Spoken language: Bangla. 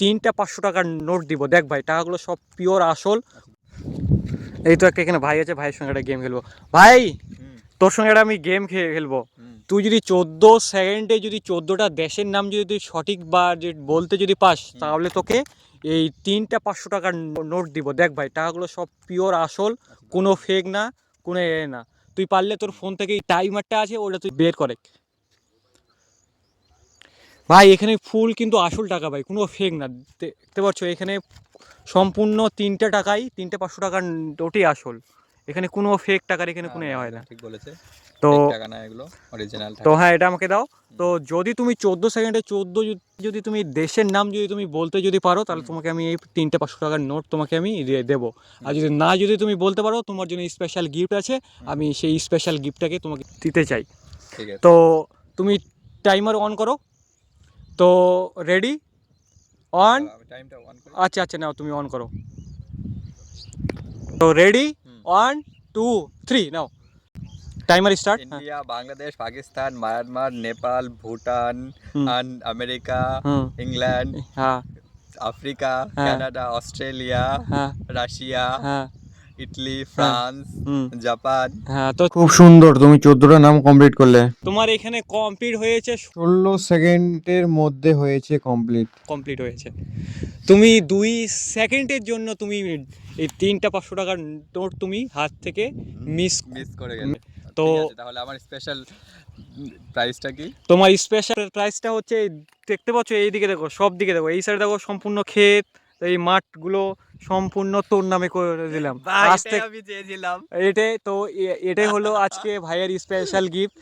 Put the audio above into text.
তিনটা পাঁচশো টাকার নোট দিব। দেখ ভাই টাকাগুলো সব পিওর আসল। এই তো একটা এখানে ভাই আছে ভাইয়ের সঙ্গে একটা গেম খেলব। ভাই তোর সঙ্গে একটা আমি গেম খেলব। তুই যদি চোদ্দ সেকেন্ডে যদি চোদ্দোটা দেশের নাম যদি তুই সঠিক বা যে বলতে যদি পাস তাহলে তোকে এই তিনটা পাঁচশো টাকার নোট দিব। দেখ ভাই টাকাগুলো সব পিওর আসল কোনো ফেক না কোনো এ না। তুই পারলে তোর ফোন থেকে এই টাইমারটা আছে ওটা তুই বের করে। ভাই এখানে ফুল কিন্তু আসল টাকা ভাই কোনো ফেক না। দেখতে পাচ্ছ এখানে সম্পূর্ণ তিনটে টাকাই তিনটে পাঁচশো টাকার নোটই আসল। এখানে কোনো ফেক টাকার এখানে কোনো এ হয় না। ঠিক বলেছে। তো অরিজিনাল তো হ্যাঁ এটা আমাকে দাও। তো যদি তুমি চোদ্দ সেকেন্ডে চোদ্দ যদি তুমি দেশের নাম যদি তুমি বলতে যদি পারো তাহলে তোমাকে আমি এই তিনটে পাঁচশো টাকার নোট তোমাকে আমি দেবো। আর যদি না যদি তুমি বলতে পারো তোমার জন্য স্পেশাল গিফট আছে আমি সেই স্পেশাল গিফটটাকে তোমাকে দিতে চাই। তো তুমি টাইমার অন করো। तो रेडी ऑन अच्छा अच्छा ना तुम्ही ऑन करो। तो ready on two three now timer start India Bangladesh Pakistan Myanmar Nepal Bhutan America England Africa Canada Australia Russia England হ্যাঁ। Italy France Japan. হ্যাঁ তো খুব সুন্দর তুমি চোদ্দটা নাম কমপ্লিট করলে। তোমার এখানে কমপ্লিট হয়েছে ষোলো সেকেন্ডের মধ্যে হয়েছে কমপ্লিট কমপ্লিট হয়েছে। তুমি দুই সেকেন্ডের জন্য তুমি এই তিনটা পাঁচশো টাকার নোট তুমি হাত থেকে মিস মিস করে গেলে। তো তাহলে আমার স্পেশাল প্রাইসটা কি? তোমার স্পেশাল প্রাইসটা হচ্ছে দেখতে পাচ্ছ এই দিকে দেখো সব দিকে দেখো এই সাইডে দেখো সম্পূর্ণ ক্ষেত এই মাঠগুলো সম্পূর্ণ তোর নামে করে দিলাম। আজ থেকে আমি চেয়েছিলাম এটাই তো এটাই হলো আজকে ভাইয়ের স্পেশাল গিফট